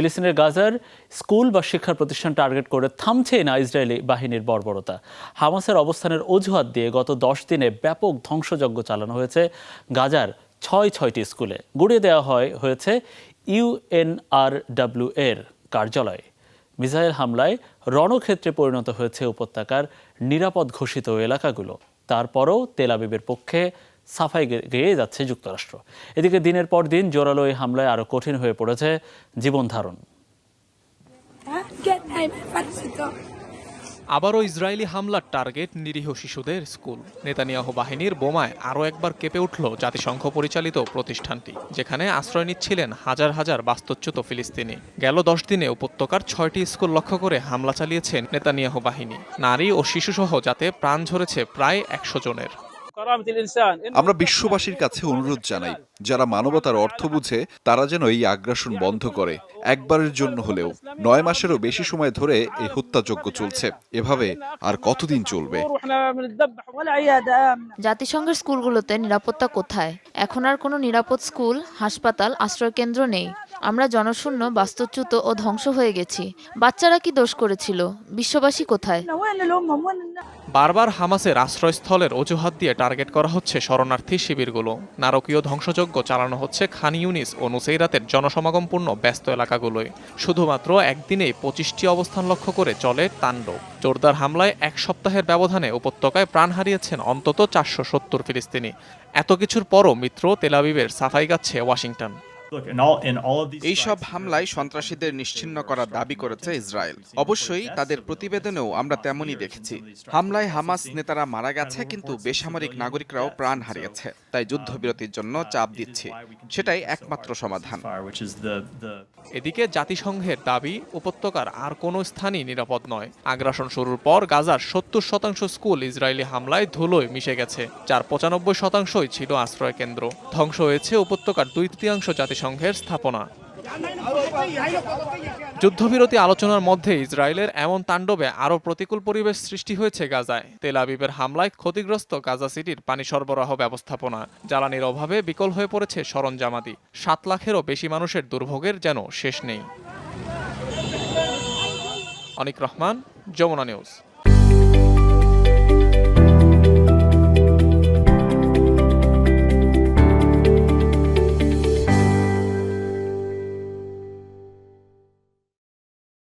ফিলিস্তিনের গাজার স্কুল বা শিক্ষা প্রতিষ্ঠান টার্গেট করে থামছে না ইসরায়েলি বাহিনীর বর্বরতা। হামাসের অবস্থানের অজুহাত দিয়ে গত দশ দিনে ব্যাপক ধ্বংসযজ্ঞ চালানো হয়েছে গাজার ছয় ছয়টি স্কুলে। গুড়িয়ে দেওয়া হয়, হয়েছে ইউএনআরডব্লিউ এর কার্যালয়। মিসাইল হামলায় রণক্ষেত্রে পরিণত হয়েছে উপত্যকার নিরাপদ ঘোষিত এলাকাগুলো। তারপরও তেল আবিবের পক্ষে সাফাই গেয়ে যাচ্ছে যুক্তরাষ্ট্র। এদিকে দিনের পর দিন জোরালো এই হামলায় আরও কঠিন হয়ে পড়েছে জীবন ধারণ। আবারও ইসরায়েলি হামলার টার্গেট নিরীহ শিশুদের স্কুল। নেতানিয়াহ বাহিনীর বোমায় আরও একবার কেঁপে উঠল জাতিসংঘ পরিচালিত প্রতিষ্ঠানটি, যেখানে আশ্রয় নিচ্ছিলেন হাজার হাজার বাস্তুচ্যুত ফিলিস্তিনি। গেল দশ দিনে উপত্যকার ছয়টি স্কুল লক্ষ্য করে হামলা চালিয়েছেন নেতানিয়াহ বাহিনী। নারী ও শিশুসহ যাতে প্রাণ ঝরেছে প্রায় একশো জনের। আমরা বিশ্ববাসীর কাছে অনুরোধ জানাই যারা মানবতার অর্থ বুঝে তারা যেন এই আগ্রাসন বন্ধ করে। একবারের জন্য হলেও নয় মাসেরও বেশি সময় ধরে এই হত্যাযজ্ঞ চলছে। এভাবে আর কতদিন চলবে? জাতিসংঘের স্কুলগুলোতে নিরাপত্তা কোথায়? এখন আর কোনো নিরাপদ স্কুল হাসপাতাল আশ্রয়কেন্দ্র নেই। আমরা জনশূন্য বাস্তুচ্যুত ও ধ্বংস হয়ে গেছি। বাচ্চারা কি দোষ করেছিল? বিশ্ববাসী কোথায়? বারবার হামাসের আশ্রয়স্থলের অজুহাত দিয়ে টার্গেট করা হচ্ছে শরণার্থী শিবিরগুলো। নারকীয় ধ্বংসযোগ চালানো হচ্ছে খান ইউনিস ও নুসেইরাতের জনসমাগমপূর্ণ ব্যস্ত এলাকাগুলোয়। শুধুমাত্র একদিনে পঁচিশটি অবস্থান লক্ষ্য করে চলে তাণ্ডব। জোরদার হামলায় এক সপ্তাহের ব্যবধানে উপত্যকায় প্রাণ হারিয়েছেন অন্তত চারশো সত্তর ফিলিস্তিনি। এত কিছুর পরও মিত্র তেলাবিবের সাফাই গাচ্ছে ওয়াশিংটন। এই সব হামলায় সন্ত্রাসীদের নিশ্চিন্ন করার দাবি করেছে ইসরায়েল। অবশ্যই তাদের প্রতিবেদনেও আমরা তেমনই দেখেছি। হামলায় হামাস নেতারা মারা গেছে কিন্তু বেসামরিক নাগরিকরাও প্রাণ হারিয়েছে তাই যুদ্ধবিরতির জন্য চাপ দিচ্ছি। সেটাই একমাত্র সমাধান। এদিকে জাতিসংঘের দাবি উপত্যকার আর কোনো স্থানই নিরাপদ নয়। আগ্রাসন শুরুর পর গাজার সত্তর শতাংশ স্কুল ইসরায়েলি হামলায় ধুলোয় মিশে গেছে যার পঁচানব্বই শতাংশই ছিল আশ্রয় কেন্দ্র ধ্বংস হয়েছে উপত্যকার দুই তৃতীয়াংশ জাতিসংঘের স্থাপনা। যুদ্ধবিরতি আলোচনার মধ্যে ইসরায়েলের এমন তাণ্ডবে আরও প্রতিকূল পরিবেশ সৃষ্টি হয়েছে গাজায়। তেল আবিবের হামলায় ক্ষতিগ্রস্ত গাজা সিটির পানি সরবরাহ ব্যবস্থাপনা। জ্বালানির অভাবে বিকল হয়ে পড়েছে সরঞ্জামাদি। সাত লাখেরও বেশি মানুষের দুর্ভোগের যেন শেষ নেই। অনিক রহমান, যমুনা নিউজ।